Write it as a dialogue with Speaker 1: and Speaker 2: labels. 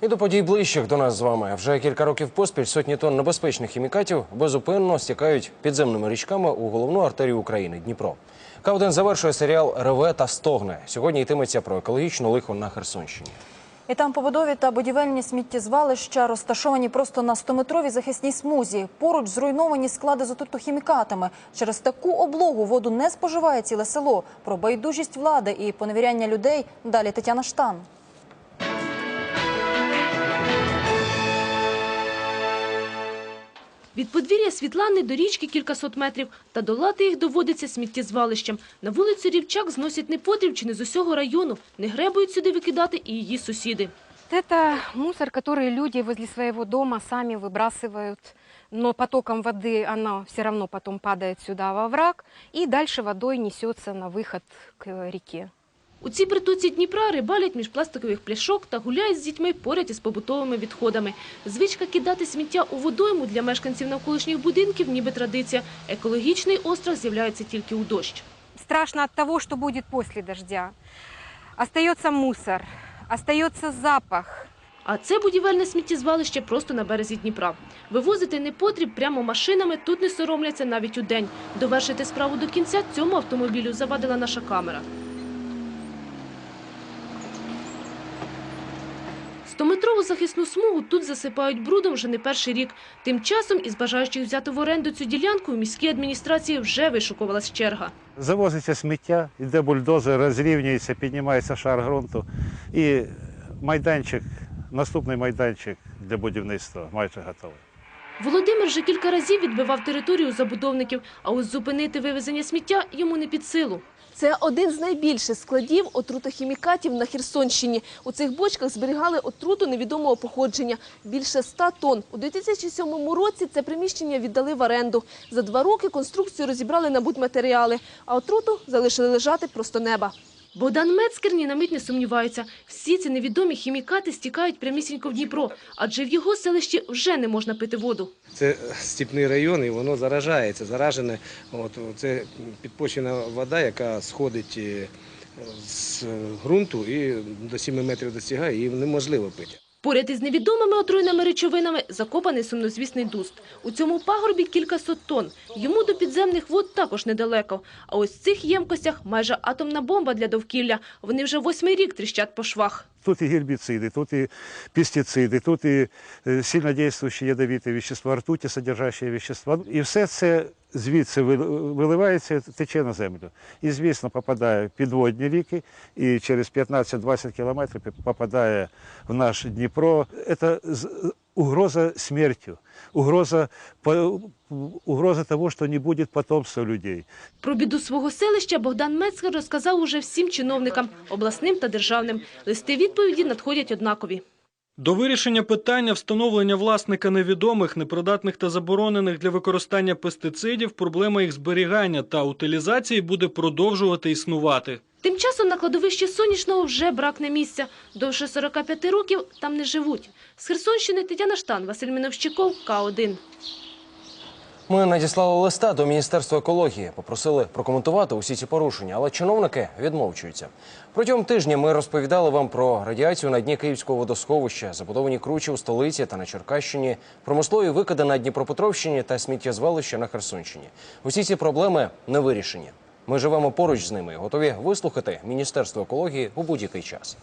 Speaker 1: І до подій ближчих до нас з вами вже кілька років поспіль сотні тонн небезпечних хімікатів безупинно стікають підземними річками у головну артерію України Дніпро. К1 завершує серіал Реве та стогне. Сьогодні йтиметься про екологічну лихо на Херсонщині.
Speaker 2: І там побудові та будівельні сміттєзвалища розташовані просто на 100-метровій захисній смузі. Поруч зруйновані склади з отрутохімікатами. Через таку облогу воду не споживає ціле село. Про байдужість влади і поневіряння людей далі Тетяна Штан.
Speaker 3: Від подвір'я Світлани до річки кількасот метрів, та долати їх доводиться сміттєзвалищем. На вулицю Рівчак зносять непотріб чи не з усього району. Не гребують сюди викидати і її сусіди.
Speaker 4: Это мусор, который люди возле своего дома сами выбрасывают, но потоком воды оно все равно потом падает сюда во враг и дальше водой несется на выход к реке.
Speaker 3: У цій притоці Дніпра рибалять між пластикових пляшок та гуляють з дітьми поряд із побутовими відходами. Звичка кидати сміття у водойму для мешканців навколишніх будинків ніби традиція. Екологічний острах з'являється тільки у дощ.
Speaker 4: Страшно от того, что будет после дождя. Остается мусор, остается запах.
Speaker 3: А це будівельне сміттєзвалище просто на березі Дніпра. Вивозити непотріб прямо машинами тут не соромляться навіть у день. Довершити справу до кінця цьому автомобілю завадила наша камера. Стометрову захисну смугу тут засипають брудом вже не перший рік. Тим часом із бажаючих взяти в оренду цю ділянку в міській адміністрації вже вишукувалась черга.
Speaker 5: Завозиться сміття, йде бульдозер, розрівнюється, піднімається шар ґрунту. І майданчик, наступний майданчик для будівництва майже готовий.
Speaker 3: Володимир вже кілька разів відбивав територію забудовників, а ось зупинити вивезення сміття йому не під силу.
Speaker 6: Це один з найбільших складів отрутохімікатів на Херсонщині. У цих бочках зберігали отруту невідомого походження – більше 100 тонн. У 2007 році це приміщення віддали в оренду. За два роки конструкцію розібрали на будматеріали, а отруту залишили лежати просто неба.
Speaker 3: Богдан Мецкер ні на мить не сумнівається. Всі ці невідомі хімікати стікають прямісінько в Дніпро, адже в його селищі вже не можна пити воду.
Speaker 7: Це степний район і воно заражається. Заражене, от, це підпочена вода, яка сходить е, з ґрунту і до 7 метрів досягає, її неможливо пити.
Speaker 3: Поряд із невідомими отруйними речовинами закопаний сумнозвісний дуст. У цьому пагорбі кількасот тонн. Йому до підземних вод також недалеко. А ось в цих ємкостях майже атомна бомба для довкілля. Вони вже восьмий рік тріщать по швах.
Speaker 5: Тут і гербіциди, тут і пестициди, тут і е, сильнодействуючі ядовіті вещества, ртуті содержащі вещества. І все це звідси виливається, тече на землю. І, звісно, попадає в підводні ріки, і через 15-20 кілометрів попадає в наш Дніпро. Це угроза смертю, угроза, угроза того, що не буде потомства людей.
Speaker 3: Про біду свого селища Богдан Мецкер розказав уже всім чиновникам – обласним та державним. Листи відповіді надходять однакові.
Speaker 8: До вирішення питання встановлення власника невідомих, непридатних та заборонених для використання пестицидів, проблема їх зберігання та утилізації буде продовжувати існувати.
Speaker 3: Тим часом на кладовищі Сонячного вже бракне місця. Довше 45 років там не живуть. З Херсонщини Тетяна Штан, Василь Міновщиков, К1.
Speaker 1: Ми надіслали листа до Міністерства екології, попросили прокоментувати усі ці порушення, але чиновники відмовчуються. Протягом тижня ми розповідали вам про радіацію на дні Київського водосховища, забудовані кручі у столиці та на Черкащині, промислові викиди на Дніпропетровщині та сміттєзвалища на Херсонщині. Усі ці проблеми не вирішені. Ми живемо поруч з ними, готові вислухати Міністерство екології у будь-який час.